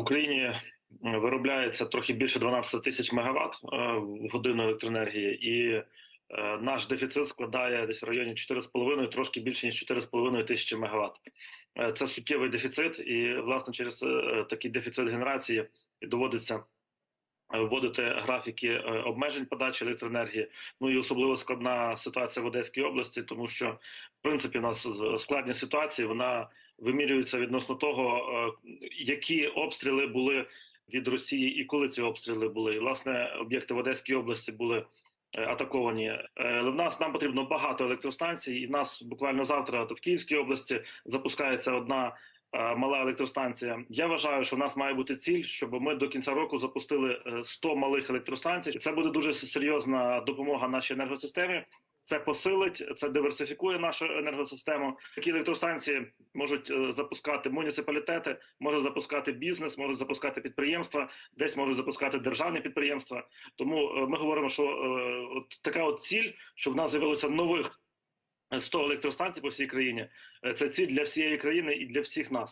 Україні е, виробляється трохи більше 12 тисяч мегаватт е, в годину електроенергії, і е, наш дефіцит складає десь в районі 4,5, трошки більше ніж 4,5 тисячі мегаватт. Це суттєвий дефіцит, і власне через такий дефіцит генерації доводиться. Вводити графіки е, обмежень подачі електроенергії. Ну і особливо складна ситуація в Одеській області, тому що в принципі у нас складні ситуації вона вимірюється відносно того, е, які обстріли були від Росії і коли ці обстріли були. І, власне, об'єкти в Одеській області були е, атаковані. Але в нас нам потрібно багато електростанцій, і в нас буквально завтра в Київській області запускається одна. Е, Мала електростанція. Я вважаю, що в нас має бути ціль, щоб ми до кінця року запустили е, 100 малих електростанцій. Це буде дуже серйозна допомога нашій енергосистемі. Це посилить, це диверсифікує нашу енергосистему. Такі електростанції можуть е, запускати муніципалітети, може запускати бізнес, можуть запускати підприємства, десь можуть запускати державні підприємства. Тому е, ми говоримо, що е, от така от ціль, щоб в нас з'явилося нових 100 електростанцій по всій країні. е, Це ціль для всієї країни і для всіх нас.